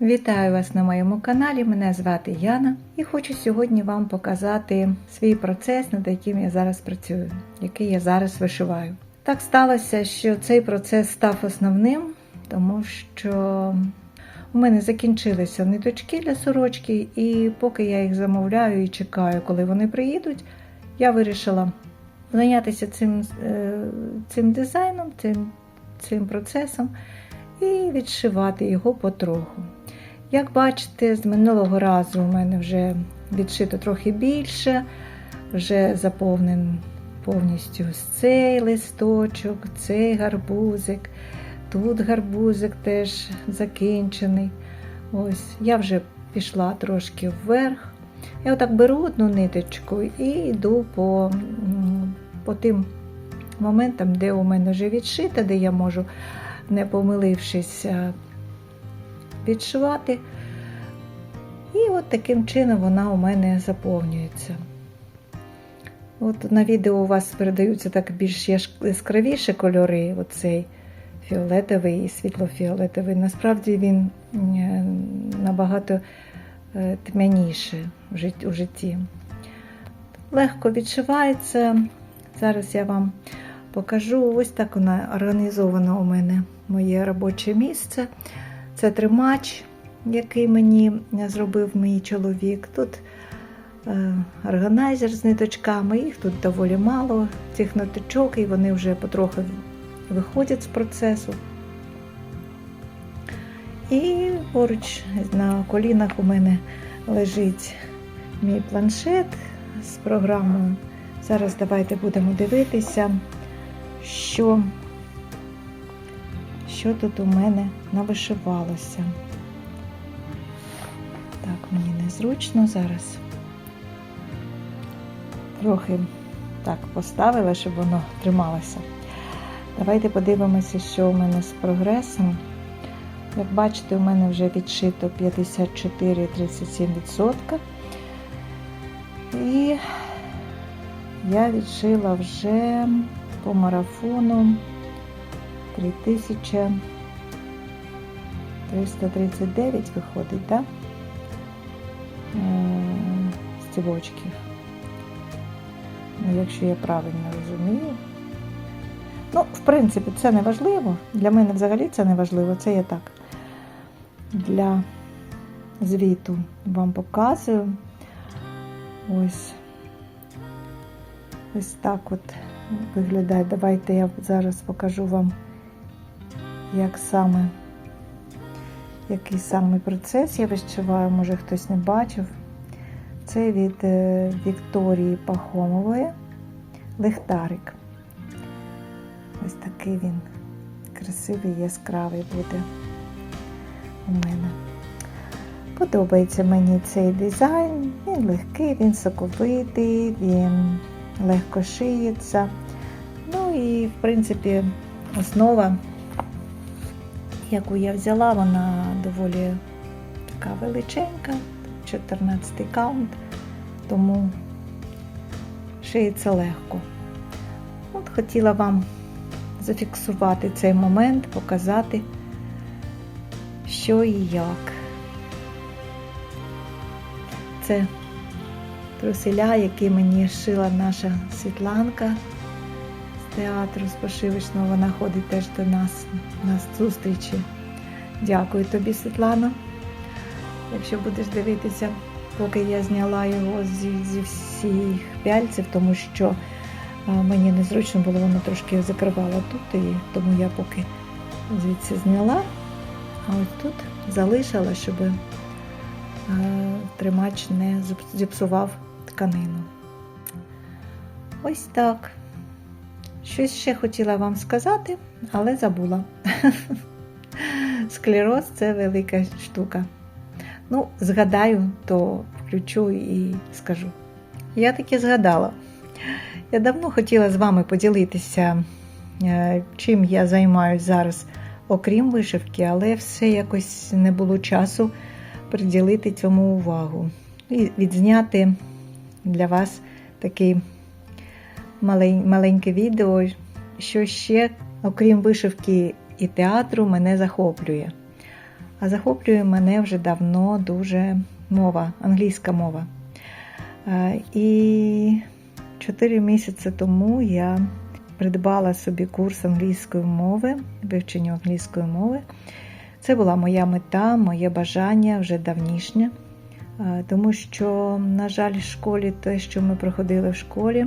Вітаю вас на моєму каналі. Мене звати Яна і хочу сьогодні вам показати свій процес, над яким я зараз працюю, який я зараз вишиваю. Так сталося, що цей процес став основним, тому що у мене закінчилися ниточки для сорочки, і поки я їх замовляю і чекаю, коли вони приїдуть, я вирішила зайнятися цим, е, цим дизайном, цим, цим процесом і відшивати його потроху. Як бачите, з минулого разу у мене вже відшито трохи більше, вже заповнений повністю цей листочок, цей гарбузик, тут гарбузик теж закінчений. Ось, Я вже пішла трошки вверх. Я отак беру одну ниточку і йду по, по тим моментам, де у мене вже відшито, де я можу, не помилившись, відшивати. І от таким чином вона у мене заповнюється. От На відео у вас передаються так більш яскравіші кольори, оцей фіолетовий і світло-фіолетовий. Насправді він набагато тьмяніший у житті. Легко відшивається. Зараз я вам покажу. Ось так вона організована у мене моє робоче місце. Це тримач, який мені зробив мій чоловік. Тут органайзер з ниточками, їх тут доволі мало, цих ниточок, і вони вже потроху виходять з процесу. І поруч на колінах у мене лежить мій планшет з програмою. Зараз давайте будемо дивитися, що що тут у мене навишивалося. Так, мені незручно зараз. Трохи так поставила, щоб воно трималося. Давайте подивимося, що у мене з прогресом. Як бачите, у мене вже відшито 54,37%. І я відшила вже по марафону 3339 виходить, так? Стівочків. Ну, якщо я правильно розумію. Ну, в принципі, це не важливо. Для мене взагалі це не важливо. Це я так для звіту вам показую. Ось ось так от виглядає. Давайте я зараз покажу вам, як саме, який саме процес я вищиваю, може хтось не бачив. Це від Вікторії Пахомової лихтарик. Ось такий він красивий, яскравий буде у мене. Подобається мені цей дизайн, він легкий, він соковитий, він легко шиється. Ну і, в принципі, основа, яку я взяла, вона доволі така величенька, 14 каунт, тому шиється легко. От хотіла вам зафіксувати цей момент, показати, що і як. Це труселя, які мені шила наша Світланка театру з пошивочного. Вона ходить теж до нас на зустрічі. Дякую тобі, Світлана. Якщо будеш дивитися, поки я зняла його зі, зі всіх пяльців, тому що мені незручно було, воно трошки закривало тут, і тому я поки звідси зняла, а ось тут залишила, щоб тримач не зіпсував тканину. Ось так. Щось ще хотіла вам сказати, але забула. Склероз це велика штука. Ну, згадаю, то включу і скажу. Я таки згадала. Я давно хотіла з вами поділитися, чим я займаюся зараз, окрім вишивки, але все якось не було часу приділити цьому увагу. І відзняти для вас таке маленьке відео, що ще, окрім вишивки і театру, мене захоплює. А захоплює мене вже давно дуже мова, англійська мова. Е, І 4 місяці тому я придбала собі курс англійської мови, вивченню англійської мови. Це була моя мета, моє бажання вже давнішнє, Е, тому що, на жаль, в школі те, що ми проходили в школі,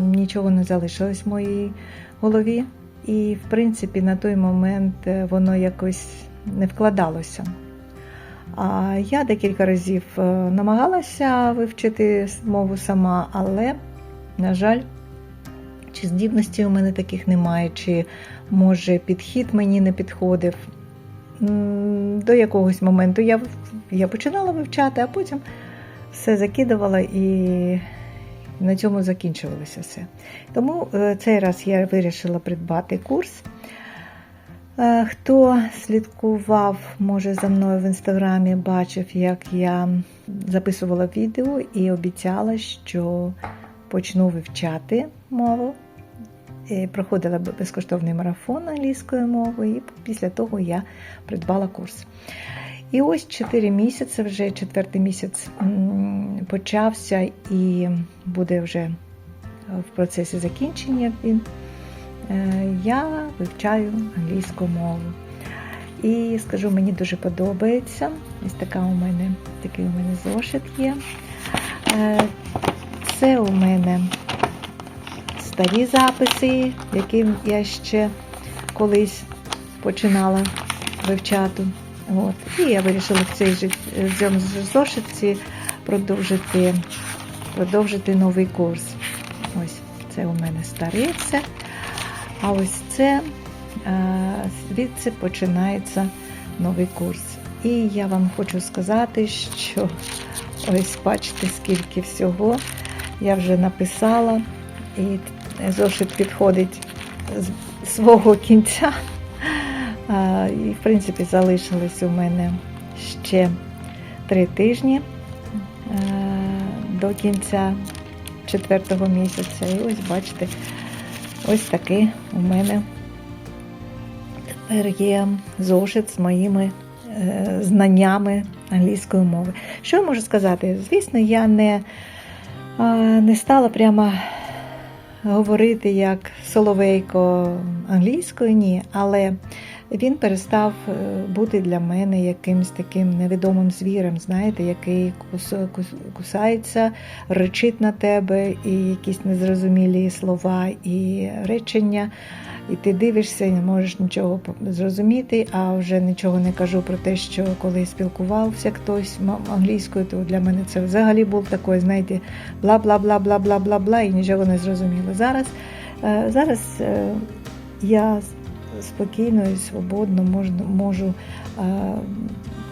нічого не залишилось в моїй голові. І, в принципі, на той момент е, воно якось не вкладалося. А я декілька разів е, намагалася вивчити мову сама, але, на жаль, чи здібності у мене таких немає, чи може підхід мені не підходив. До якогось моменту я, я починала вивчати, а потім все закидувала і на цьому закінчувалося все. Тому е, цей раз я вирішила придбати курс. Е, Хто слідкував, може, за мною в інстаграмі, бачив, як я записувала відео і обіцяла, що почну вивчати мову. І Проходила безкоштовний марафон англійської мови, і після того я придбала курс. І ось 4 місяці, вже четвертий місяць почався і буде вже в процесі закінчення він. Е, Я вивчаю англійську мову. І скажу, мені дуже подобається. Ось така у мене, такий у мене зошит є. Е, Це у мене старі записи, які я ще колись починала вивчати. От. І я вирішила в цей же в цьому зошитці продовжити, продовжити новий курс. Ось це у мене старе все. А ось це е, звідси починається новий курс. І я вам хочу сказати, що ось бачите, скільки всього я вже написала, і зошит підходить з свого кінця. І, в принципі, залишилось у мене ще три тижні до кінця четвертого місяця. І ось бачите, ось такий у мене тепер є зошит з моїми е, знаннями англійської мови. Що я можу сказати? Звісно, я не, не стала прямо говорити як соловейко англійською, ні, але він перестав е, бути для мене якимось таким невідомим звірем, знаєте, який кус, кус, кусається, речить на тебе, і якісь незрозумілі слова і речення. І ти дивишся і не можеш нічого зрозуміти, а вже нічого не кажу про те, що коли спілкувався хтось англійською, то для мене це взагалі був такий, знаєте, бла бла бла бла бла бла бла і нічого не зрозуміло. Зараз, зараз я спокійно і свободно можу, можу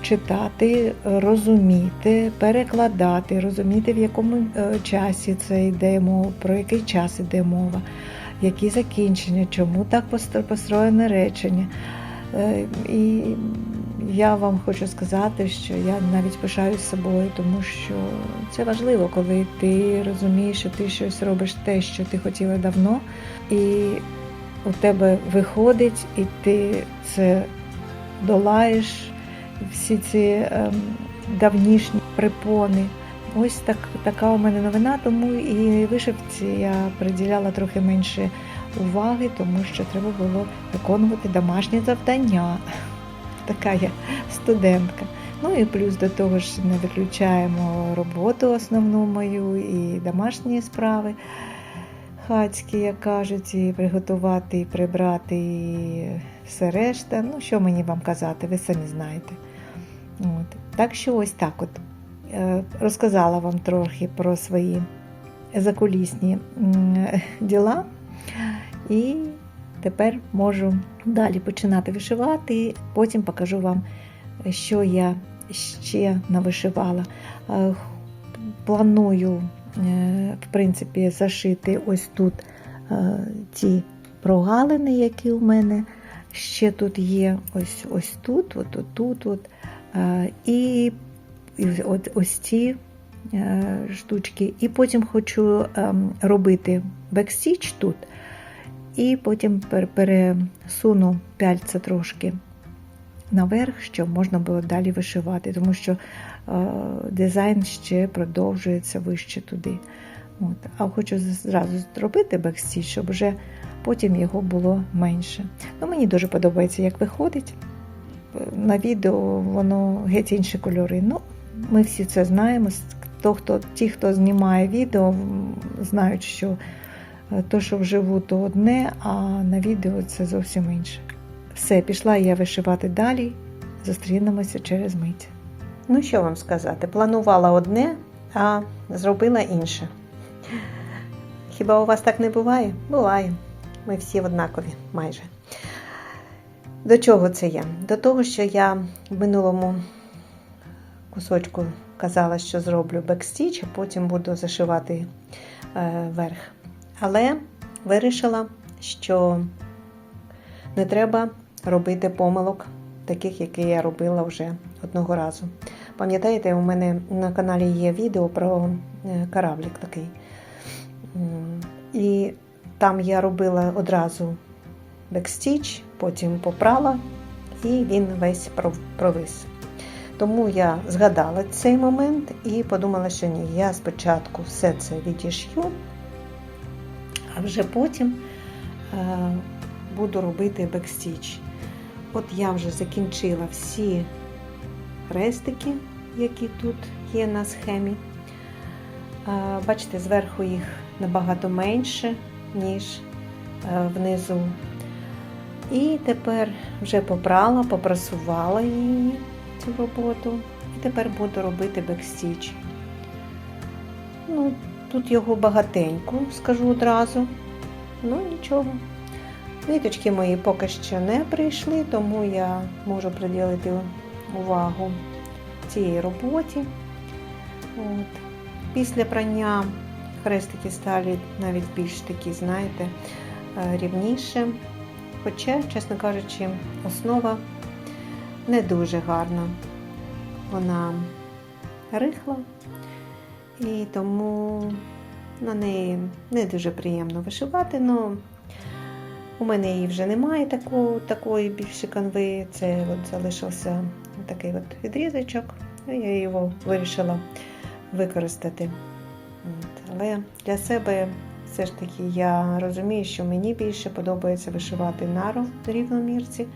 читати, розуміти, перекладати, розуміти, в якому часі це йде мова, про який час йде мова які закінчення, чому так построєне речення. І я вам хочу сказати, що я навіть пишаюсь собою, тому що це важливо, коли ти розумієш, що ти щось робиш те, що ти хотіла давно, і у тебе виходить, і ти це долаєш, всі ці ем, давнішні припони. Ось так, така у мене новина, тому і вишивці я приділяла трохи менше уваги, тому що треба було виконувати домашні завдання. Така я студентка. Ну і плюс до того ж не виключаємо роботу основну мою і домашні справи хатські, як кажуть, і приготувати, і прибрати, і все решта. Ну, що мені вам казати, ви самі знаєте. От. Так що ось так от. Розказала вам трохи про свої закулісні діла, і тепер можу далі починати вишивати. Потім покажу вам, що я ще навишивала. Планую, в принципі, зашити ось тут ті прогалини, які у мене ще тут є, ось ось тут, от тут, от. І от ось ці е, штучки. І потім хочу ем, робити бекстіч тут, і потім пересуну пяльця трошки наверх, щоб можна було далі вишивати, тому що е, дизайн ще продовжується вище туди. От. А хочу зразу зробити бекстіч, щоб вже потім його було менше. Ну, Мені дуже подобається, як виходить. На відео воно геть інші кольори. Ну, Ми всі це знаємо. То, хто, Ті, хто знімає відео, знають, що то, що вживу, то одне, а на відео це зовсім інше. Все, пішла я вишивати далі. Зустрінемося через мить. Ну, що вам сказати? Планувала одне, а зробила інше. Хіба у вас так не буває? Буває. Ми всі однакові майже. До чого це я? До того, що я в минулому кусочку казала, що зроблю бекстіч, а потім буду зашивати е, верх. Але вирішила, що не треба робити помилок, таких, які я робила вже одного разу. Пам'ятаєте, у мене на каналі є відео про кораблік такий. І там я робила одразу бекстіч, потім попрала, і він весь провис. Тому я згадала цей момент і подумала, що ні, я спочатку все це відіш'ю, а вже потім е, буду робити бекстіч. От я вже закінчила всі хрестики, які тут є на схемі. Бачите, зверху їх набагато менше, ніж е, внизу. І тепер вже попрала, попрасувала її цю роботу. І тепер буду робити бекстіч. Ну, Тут його багатенько, скажу одразу. Ну, нічого. Ниточки мої поки що не прийшли, тому я можу приділити увагу цій роботі. От. Після прання хрестики стали навіть більш такі, знаєте, рівніше. Хоча, чесно кажучи, основа не дуже гарна. Вона рихла, і тому на неї не дуже приємно вишивати, але у мене її вже немає такої, такої більше канви. Це от залишився такий от відрізочок, і я його вирішила використати. Але для себе все ж таки я розумію, що мені більше подобається вишивати на рівномірці,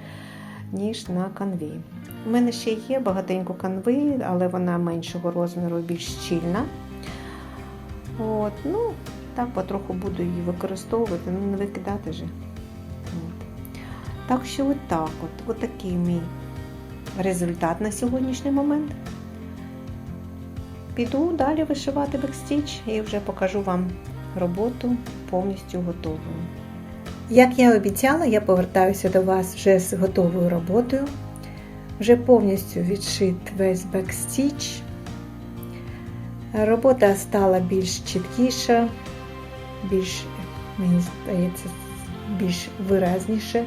ніж на канві. У мене ще є багатенько канви, але вона меншого розміру, більш щільна. От, ну, Так, потроху буду її використовувати, ну не викидати же. Так що от так от, от такий мій результат на сьогоднішній момент. Піду далі вишивати бекстіч і вже покажу вам роботу повністю готовою. Як я обіцяла, я повертаюся до вас вже з готовою роботою. Вже повністю відшит весь бекстіч. Робота стала більш чіткіша, більш, мені здається, більш виразніше.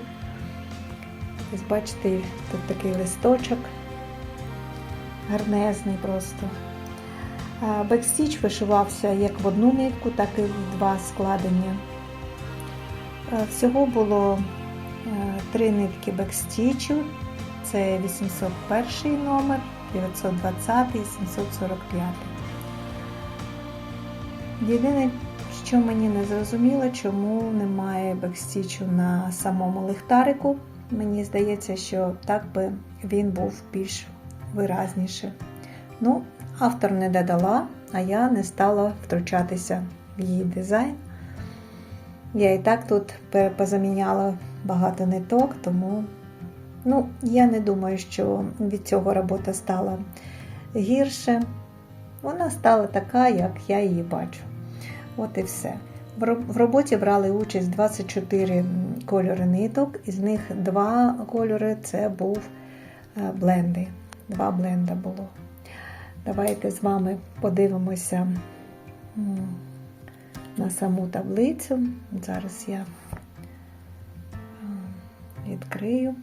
Ось бачите, тут такий листочок, гарнезний просто. Бекстіч вишивався як в одну нитку, так і в два складення. Всього було три нитки бекстічу. Це 801 номер, 920 і 745. Єдине, що мені не зрозуміло, чому немає бекстічу на самому лихтарику. Мені здається, що так би він був більш виразніше. Ну, автор не додала, а я не стала втручатися в її дизайн. Я і так тут позаміняла багато ниток, тому ну, я не думаю, що від цього робота стала гірше. Вона стала така, як я її бачу. От і все. В роботі брали участь 24 кольори ниток, із них два кольори це був е, бленди. Два бленда було. Давайте з вами подивимося на саму таблицю. Зараз я відкрию.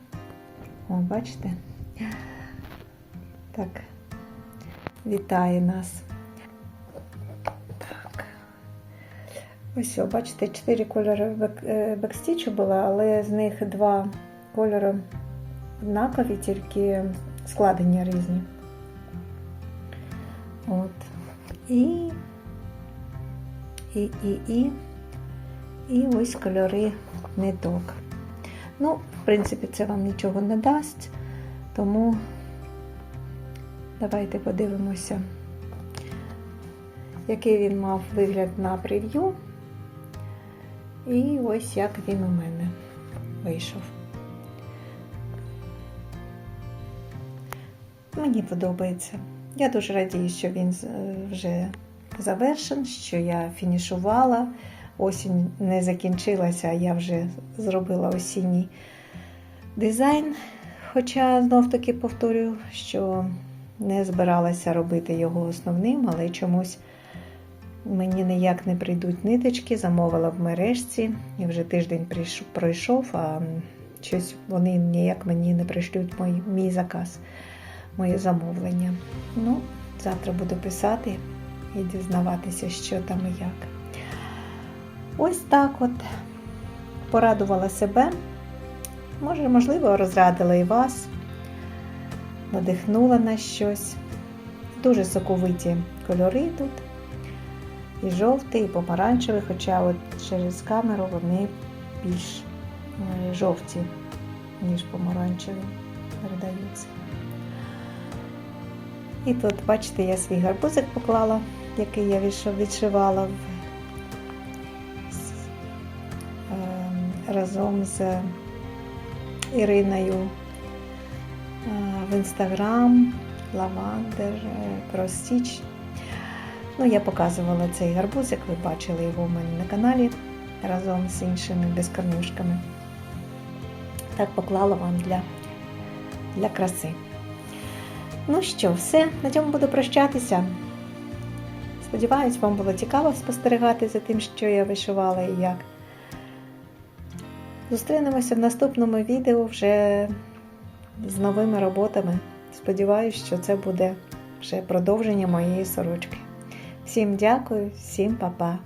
О, бачите? Так, вітає нас. Ось, бачите, чотири кольори е, бекстічу було, але з них два кольори однакові, тільки складення різні. От. І, і, і, і, і ось кольори ниток. Ну, в принципі, це вам нічого не дасть, тому давайте подивимося, який він мав вигляд на прев'ю. І ось як він у мене вийшов. Мені подобається. Я дуже радію, що він вже завершен, що я фінішувала. Осінь не закінчилася, а я вже зробила осінній дизайн. Хоча знов таки повторюю, що не збиралася робити його основним, але чомусь мені ніяк не прийдуть ниточки, замовила в мережці, і вже тиждень пройшов, а щось вони ніяк мені не пришлють мій, мій заказ, моє замовлення. Ну, завтра буду писати і дізнаватися, що там і як. Ось так от порадувала себе. Може, можливо, розрадила і вас, надихнула на щось. Дуже соковиті кольори тут. І жовтий, і помаранчевий, хоча от через камеру вони більш е, жовті, ніж помаранчеві передаються. І тут, бачите, я свій гарбузик поклала, який я відшивала в, е, разом з Іриною е, в інстаграм Лавандер Кросіч. Ну, я показувала цей гарбузик, ви бачили його у мене на каналі разом з іншими безкорнюшками. Так поклала вам для, для краси. Ну що, все, на цьому буду прощатися. Сподіваюсь, вам було цікаво спостерігати за тим, що я вишивала і як. Зустрінемося в наступному відео вже з новими роботами. Сподіваюсь, що це буде вже продовження моєї сорочки. Всім дякую, всім па-па.